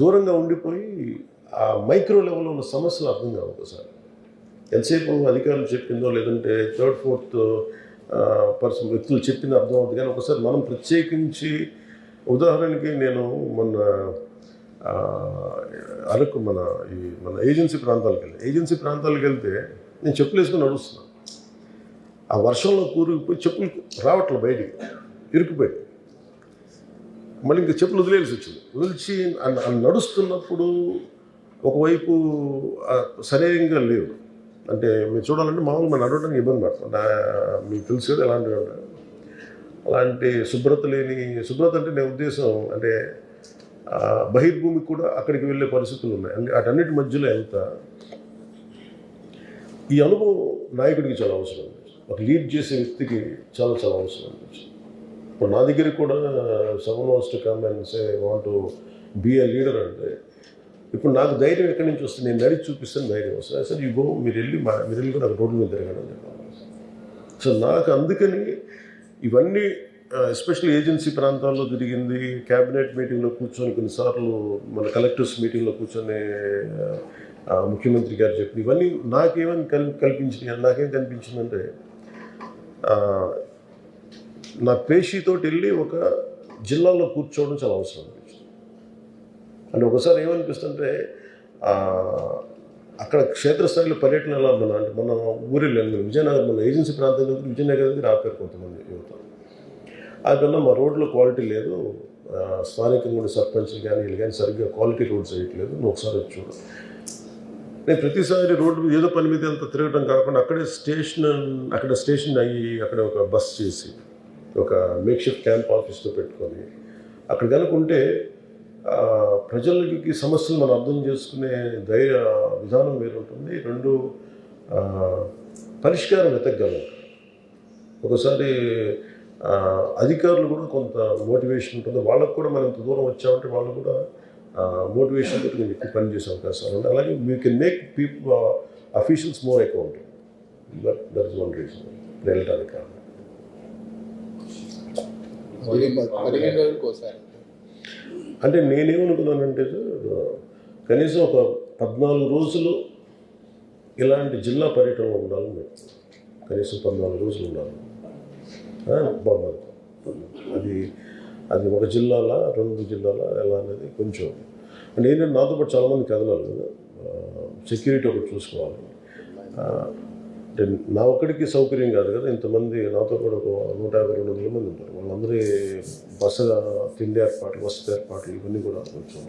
దూరంగా ఉండిపోయి ఆ మైక్రో లెవెల్లో ఉన్న సమస్యలు అర్థం కావు ఒకసారి. ఎంతసేపు అధికారులు చెప్పిందో లేదంటే థర్డ్ ఫోర్త్ పర్సన్ వ్యక్తులు చెప్పింది అర్థం అవుతుంది కానీ ఒకసారి మనం ప్రత్యేకించి ఉదాహరణకి నేను మొన్న అరకు మన ఈ మన ఏజెన్సీ ప్రాంతాలకు వెళ్ళి. ఏజెన్సీ ప్రాంతాలకు వెళ్తే నేను చెప్పులు వేసుకుని నడుస్తున్నాను ఆ వర్షంలో కూరుకుపోయి చెప్పులు రావట్లేదు బయటికి ఇరుకుపోయి మళ్ళీ ఇంకా చెప్పులు వదిలేయాల్సి వచ్చింది. వదిలిచి నడుస్తున్నప్పుడు ఒకవైపు సరైనగా లేవు అంటే మీరు చూడాలంటే మామూలు మనం నడవడానికి ఇబ్బంది పడుతుంది నా- మీకు తెలుసు కదా ఎలాంటివి ఉంటాయి అలాంటి శుభ్రత లేని శుభ్రత అంటే నేను ఉద్దేశం అంటే బహిర్భూమికి కూడా అక్కడికి వెళ్ళే పరిస్థితులు ఉన్నాయి. అంటే వాటన్నిటి మధ్యలో ఎంత? ఈ అనుభవం నాయకుడికి చాలా అవసరం. ఒక లీడ్ చేసే వ్యక్తికి చాలా చాలా అవసరం అనిపించింది. నా దగ్గర కూడా seven once to come and say want to be a leader అంటే ఇప్పుడు నాకు ధైర్యం ఎక్కడి నుంచి వస్తుంది? నేను నడిచి చూపిస్తాను ధైర్యం వస్తుంది. సార్ ఈ గో మీరు వెళ్ళి మా మీరు వెళ్ళి కూడా రోడ్డు మీద తిరగడం సో నాకు అందుకని ఇవన్నీ ఎస్పెషల్లీ ఏజెన్సీ ప్రాంతాల్లో తిరిగింది క్యాబినెట్ మీటింగ్లో కూర్చొని కొన్నిసార్లు మన కలెక్టర్స్ మీటింగ్లో కూర్చొని ముఖ్యమంత్రి గారు చెప్పి ఇవన్నీ నాకేమని కల్ కల్పించినాయి? నాకేం కనిపించిందంటే నా పేషీతోటి వెళ్ళి ఒక జిల్లాలో కూర్చోవడం చాలా అవసరం అనిపించింది అండ్ ఒకసారి ఏమనిపిస్తుంటే అక్కడ క్షేత్రస్థాయిలో పర్యటన ఎలా మన అంటే మన ఊరిలో వెళ్ళాము. విజయనగరం మన ఏజెన్సీ ప్రాంతం విజయనగరం దగ్గర ఆపారు కొంతమంది యువత. ఆ మా రోడ్లో క్వాలిటీ లేదు. స్థానికంగా ఉండే సర్పంచ్లు కానీ వీళ్ళు కానీ సరిగ్గా క్వాలిటీ రోడ్స్ వేయట్లేదు. నువ్వు ఒకసారి వచ్చి చూడు. నేను ప్రతిసారి రోడ్డు మీద ఏదో పని మీద అంత తిరగడం కాకుండా అక్కడే స్టేషన్ అక్కడ స్టేషన్ అయ్యి అక్కడ ఒక బస్ చేసి ఒక మేక్షిఫ్ట్ క్యాంప్ ఆఫీస్తో పెట్టుకొని అక్కడ కనుకుంటే ప్రజలకి సమస్యలు మనం అర్థం చేసుకునే ధైర్య విధానం వేరు ఉంటుంది రెండు పరిష్కారం వెతకగలం. ఒకసారి అధికారులు కూడా కొంత మోటివేషన్ ఉంటుంది. వాళ్ళకు కూడా మనం ఇంత దూరం వచ్చామంటే వాళ్ళు కూడా మోటివేషన్ తోటి కొంచెం ఎక్కువ పనిచేసే అవకాశాలు ఉంటాయి అలాగే we can make people officials more account that that is one reason వెళ్ళటానికి కారణం పదిహేను రోజులకు ఒకసారి అంటే నేనేమనుకున్నానంటే సార్, కనీసం ఒక పద్నాలుగు రోజులు ఇలాంటి జిల్లా పర్యటనలో ఉండాలని నేను కనీసం పద్నాలుగు రోజులు ఉండాలి. బాగుంది. అది అది ఒక జిల్లాల రెండు జిల్లాల ఎలా అనేది కొంచెం. అంటే ఏంటంటే నాతో పాటు చాలామంది కదలాలి కదా. సెక్యూరిటీ ఒకటి చూసుకోవాలి. అంటే నా ఒక్కడికి సౌకర్యం కాదు కదా. ఇంతమంది నాతో కూడా ఒక నూట యాభై రెండు వందల మంది ఉంటారు. అందరి బస తిండి ఏర్పాట్లు వసతి ఏర్పాట్లు ఇవన్నీ కూడా కొంచెం